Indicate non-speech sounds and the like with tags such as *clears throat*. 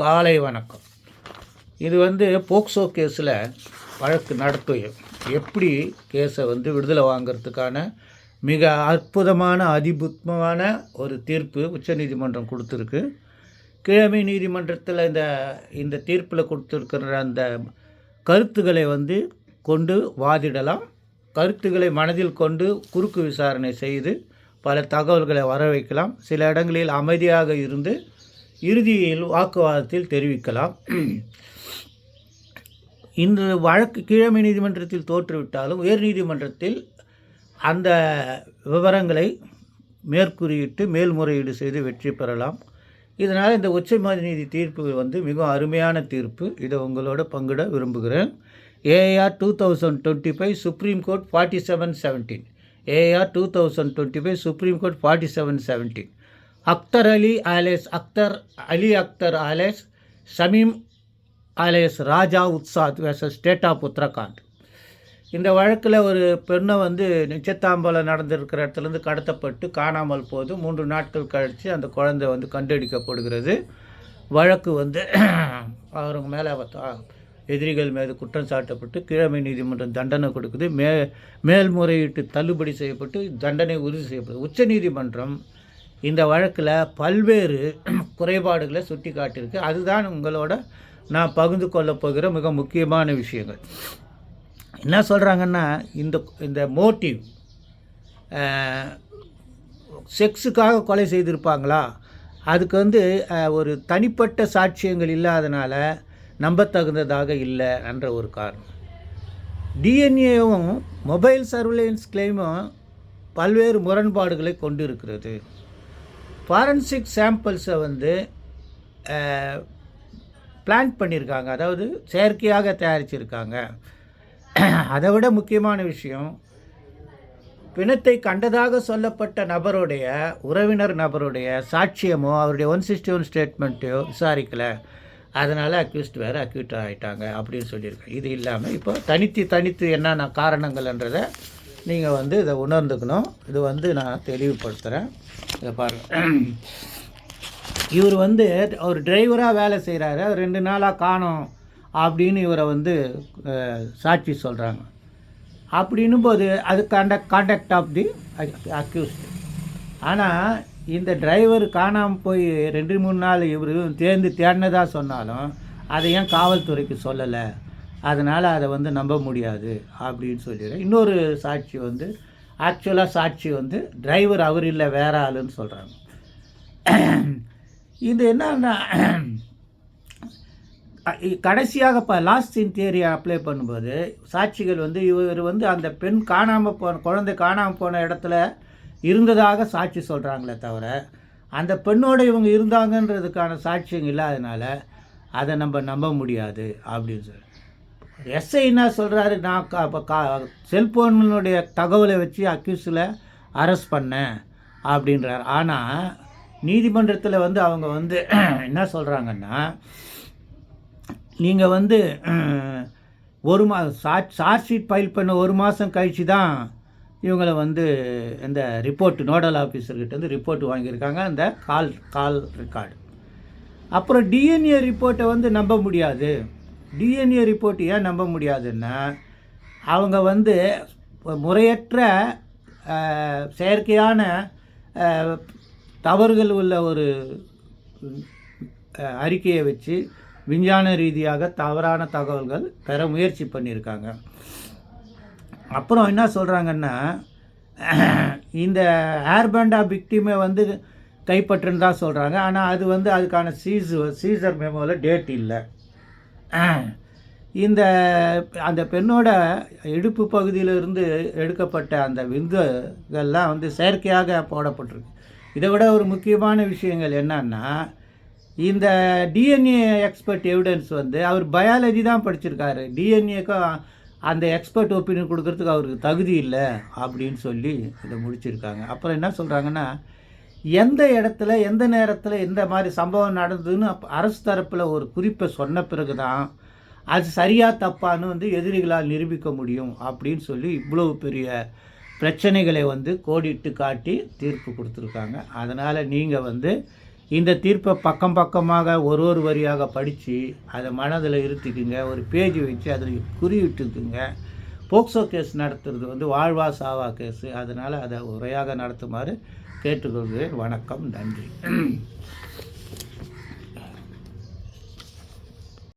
காலை வணக்கம். இது வந்து போக்சோ கேஸில் வழக்கு நடத்தும். எப்படி கேஸை வந்து விடுதலை வாங்கிறதுக்கான மிக அற்புதமான அதிபுத்மமான ஒரு தீர்ப்பு உச்சநீதிமன்றம் கொடுத்துருக்கு. கிழமை நீதிமன்றத்தில் இந்த இந்த தீர்ப்பில் கொடுத்துருக்கிற அந்த கருத்துக்களை வந்து கொண்டு வாதிடலாம். கருத்துக்களை மனதில் கொண்டு குறுக்கு விசாரணை செய்து பல தகவல்களை வர வைக்கலாம் சில இடங்களில் அமைதியாக இருந்து இறுதியில் வாக்குவாதத்தில் தெரிவிக்கலாம். இந்த வழக்கு கீழமை நீதிமன்றத்தில் தோற்றுவிட்டாலும் உயர் நீதிமன்றத்தில் அந்த விவரங்களை மேற்குறியிட்டு மேல்முறையீடு செய்து வெற்றி பெறலாம். இதனால் இந்த உச்ச நீதி தீர்ப்பு வந்து மிகவும் அருமையான தீர்ப்பு. இதை உங்களோட பங்கிட விரும்புகிறேன். AR two thousand twenty five supreme court forty seven seventeen AR two thousand twenty five supreme court forty seven seventeen Akhtar Ali alias Akhtar Ali Akhtar alias Shamim alias Raja Ustad versus state of Uttarakhand இந்த வழக்கில் ஒரு பெண்ணை வந்து நிச்சயத்தாம்பலம் நடந்திருக்கிற இடத்துலேருந்து கடத்தப்பட்டு காணாமல் போது மூன்று நாட்கள் கழித்து அந்த குழந்தை வந்து கண்டெடுக்கப்படுகிறது. வழக்கு வந்து *clears throat* அவங்க மேலே எதிரிகள் மீது குற்றம் சாட்டப்பட்டு கீழமை நீதிமன்றம் தண்டனை கொடுக்குது. மே மேல்முறையீட்டு தள்ளுபடி செய்யப்பட்டு தண்டனை உறுதி செய்யப்படுது. உச்சநீதிமன்றம் இந்த வழக்கில் பல்வேறு *clears throat* குறைபாடுகளை சுட்டி காட்டியிருக்கு அதுதான் உங்களோட நான் பகிர்ந்து கொள்ளப் போகிற மிக முக்கியமான விஷயங்கள். என்ன சொல்கிறாங்கன்னா இந்த இந்த மோட்டிவ் செக்ஸுக்காக கொலை செய்திருப்பாங்களா? அதுக்கு வந்து ஒரு தனிப்பட்ட சாட்சியங்கள் இல்லாதனால நம்பத்தகுந்ததாக இல்லை என்ற ஒரு காரணம். டிஎன்ஏவும் மொபைல் சர்வேலன்ஸ் கிளைமும் பல்வேறு முரண்பாடுகளை கொண்டு இருக்கிறது ஃபாரன்சிக் சாம்பிள்ஸை வந்து பிளான் பண்ணியிருக்காங்க அதாவது செயற்கையாக தயாரிச்சிருக்காங்க. அதை விட முக்கியமான விஷயம் பிணத்தை கண்டதாக சொல்லப்பட்ட நபருடைய உறவினர் நபருடைய சாட்சியமோ அவருடைய ஒன் சிக்ஸ்டி ஒன் ஸ்டேட்மெண்ட்டையோ விசாரிக்கலை. அதனால் அக்யூஸ்ட் வேறு அக்யூட் ஆகிட்டாங்க அப்படின்னு சொல்லியிருக்கேன் இது இல்லாமல் இப்போ தனித்து தனித்து என்னென்ன காரணங்கள்ன்றதை நீங்கள் வந்து இதை உணர்ந்துக்கணும். இது வந்து நான் தெளிவுபடுத்துகிறேன் இதை பாருங்கள் இவர் வந்து ஒரு டிரைவராக வேலை செய்கிறாரு ரெண்டு நாளாக காணும் அப்படின்னு இவரை வந்து சாட்சி சொல்கிறாங்க அப்படின்னும் போது அது contact contact of the accused ஆனால் இந்த டிரைவர் காணாமல் போய் ரெண்டு மூணு நாள் இவர் தேர்ந்து தேடினதாக சொன்னாலும் அதை ஏன் காவல்துறைக்கு சொல்லலை? அதனால் அதை வந்து நம்ப முடியாது அப்படின்னு சொல்லிடுறேன். இன்னொரு சாட்சி வந்து ஆக்சுவலாக சாட்சி வந்து டிரைவர் அவர் இல்லை வேற ஆளுன்னு சொல்கிறாங்க *clears throat* இது என்னன்னா *clears throat* கடைசியாக இப்போ லாஸ்ட் இன் தியரியை அப்ளை பண்ணும்போது சாட்சிகள் வந்து இவர் வந்து அந்த பெண் காணாமல் போன குழந்தை காணாமல் போன இடத்துல இருந்ததாக சாட்சி சொல்கிறாங்களே தவிர அந்த பெண்ணோடு இவங்க இருந்தாங்கன்றதுக்கான சாட்சியம் இல்லாதனால அதை நம்ம நம்ப முடியாது அப்படின்னு சொல்லி எஸ்ஐ என்ன சொல்கிறாரு நான் கா இப்போ கா செல்ஃபோனுடைய தகவலை வச்சு அக்யூஸில் அரெஸ்ட் பண்ணேன் அப்படின்றார். ஆனால் நீதிமன்றத்தில் வந்து அவங்க வந்து *clears throat* என்ன சொல்கிறாங்கன்னா நீங்கள் வந்து *clears throat* ஒரு மா சார்ஜ் சார்ஜ் ஷீட் ஃபைல் பண்ண ஒரு மாதம் கழித்து தான் இவங்களை வந்து இந்த ரிப்போர்ட் நோடல் ஆஃபீஸர்கிட்ட வந்து ரிப்போர்ட் வாங்கியிருக்காங்க. அந்த கால் கால் ரெக்கார்டு அப்புறம் டிஎன்ஏ ரிப்போர்ட்டை வந்து நம்ப முடியாது. டிஎன்ஏ ரிப்போர்ட் ஏன் நம்ப முடியாதுன்னா அவங்க வந்து முறையற்ற செயற்கையான தவறுகள் உள்ள ஒரு அறிக்கையை வச்சு விஞ்ஞான ரீதியாக தவறான தகவல்கள் பெற முயற்சி பண்ணியிருக்காங்க. அப்புறம் என்ன சொல்கிறாங்கன்னா இந்த ஏர்பேண்டா விக்டிமை வந்து கைப்பற்றுன்னு தான் சொல்கிறாங்க ஆனால் அது வந்து அதுக்கான சீஸ் சீசர் மெமோவில் டேட் இல்லை. இந்த அந்த பெண்ணோட இடுப்பு பகுதியிலிருந்து எடுக்கப்பட்ட அந்த விந்துகள்லாம் வந்து செயற்கையாக போடப்பட்டிருக்கு. இதை விட ஒரு முக்கியமான விஷயங்கள் என்னன்னா இந்த டிஎன்ஏ எக்ஸ்பர்ட் எவிடன்ஸ் வந்து அவர் பயாலஜி தான் படிச்சிருக்காரு. டிஎன்ஏக்கும் அந்த எக்ஸ்பர்ட் ஒப்பீனியன் கொடுக்கறதுக்கு அவருக்கு தகுதி இல்லை அப்படின்னு சொல்லி இதை முடிச்சிருக்காங்க. அப்புறம் என்ன சொல்கிறாங்கன்னா எந்த இடத்துல எந்த நேரத்தில் எந்த மாதிரி சம்பவம் நடந்ததுன்னு அரசு தரப்பில் ஒரு குறிப்பை சொன்ன பிறகு தான் அது சரியாக தப்பான்னு வந்து எதிரிகளால் நிரூபிக்க முடியும் அப்படின்னு சொல்லி இவ்வளவு பெரிய பிரச்சனைகளை வந்து கோடிட்டு காட்டி தீர்ப்பு கொடுத்துருக்காங்க. அதனால் நீங்கள் வந்து இந்த தீர்ப்பை பக்கம் பக்கமாக ஒரு ஒரு வரியாக படித்து அதை மனதில் இருத்திக்குங்க. ஒரு பேஜ் வச்சு அதில் குறிவிட்டுக்குங்க போக்சோ கேஸ் நடத்துறது வந்து வாழ்வா சாவா கேஸு. அதனால் அதை உரையாக நடத்துமாறு கேட்டுக்கொள்கிறேன். வணக்கம் நன்றி.